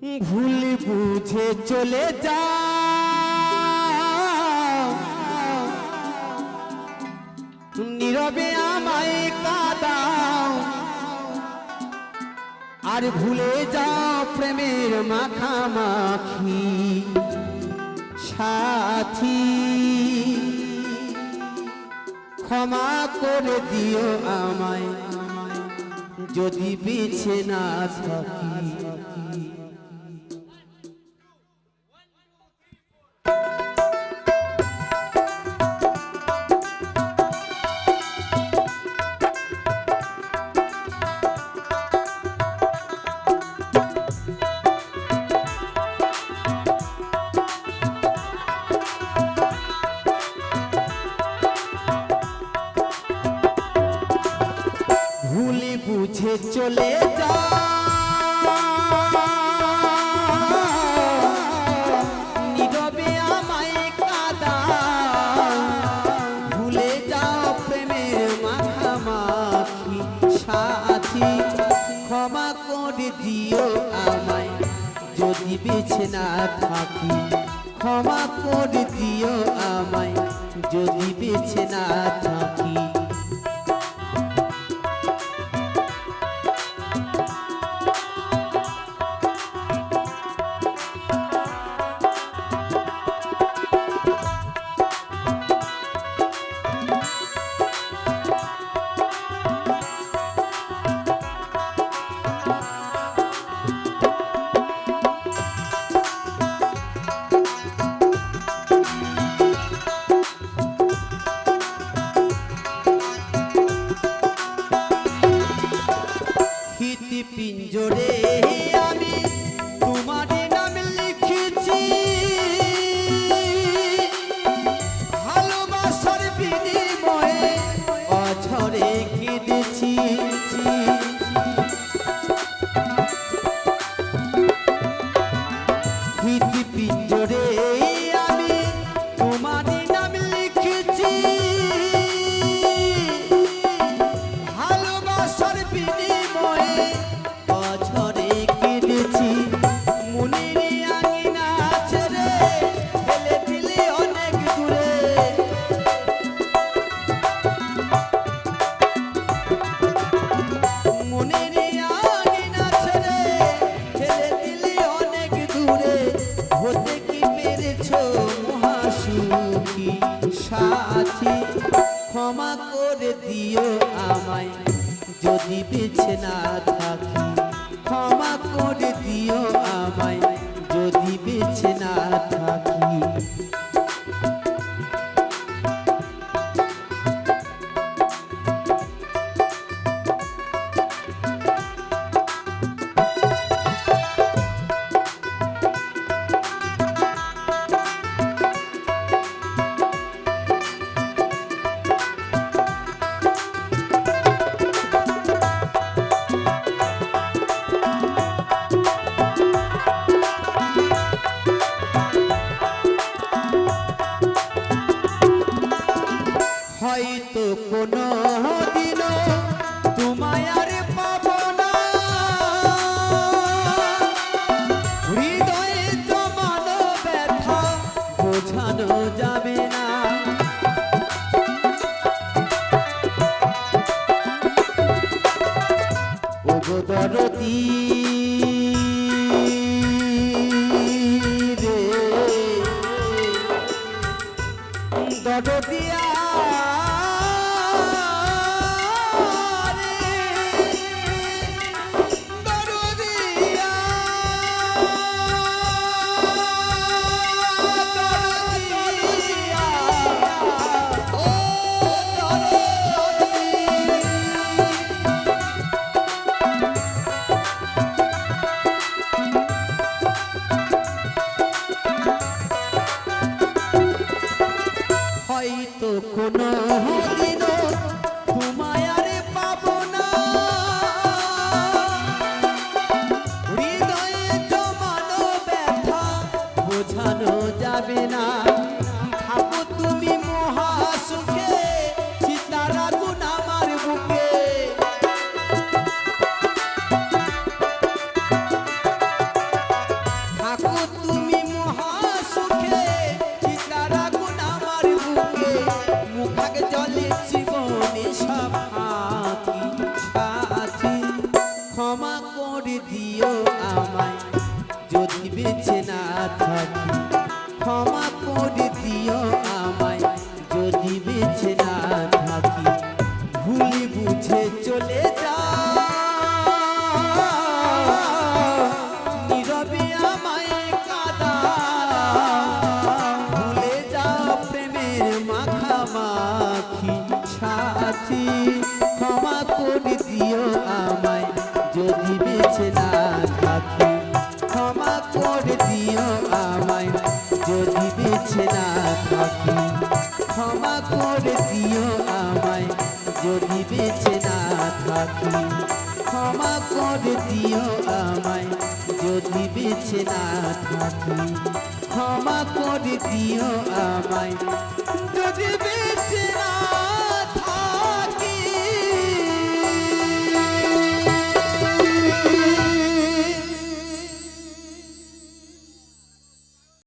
ভুল বুঝে চলে যা নীরবে আমায় কাদাও। আর ভুলে যাও প্রেমের মাখামাখি। সাথী, ক্ষমা করে দিও আমায়। যদি বেছে না থাকি। চলে ভুলে যাও প্রেমের মাখামাখি সাথী। ক্ষমা করে আমায় যদি বেছে না থাকি। ক্ষমা করে দিও আমায় যদি বেছে না পিঞ্জরে আমি দরদি। হয়তো আমায়। যদি বেছে না থাকি, ভুলি বুঝে চলে যা নীরবে আমায় কাদা। ভুলে যাও প্রেমের মাখামাখি। সাথী, ক্ষমা করে দিও আমায়। যদি বেছে না যদি বেছে না থাকি, ক্ষমা করে দিও আমায়। যদি বেছে না থাকি, ক্ষমা করে দিও আমায়। যদি বেছে না থাকি, ক্ষমা করে দিও আমায়। যদি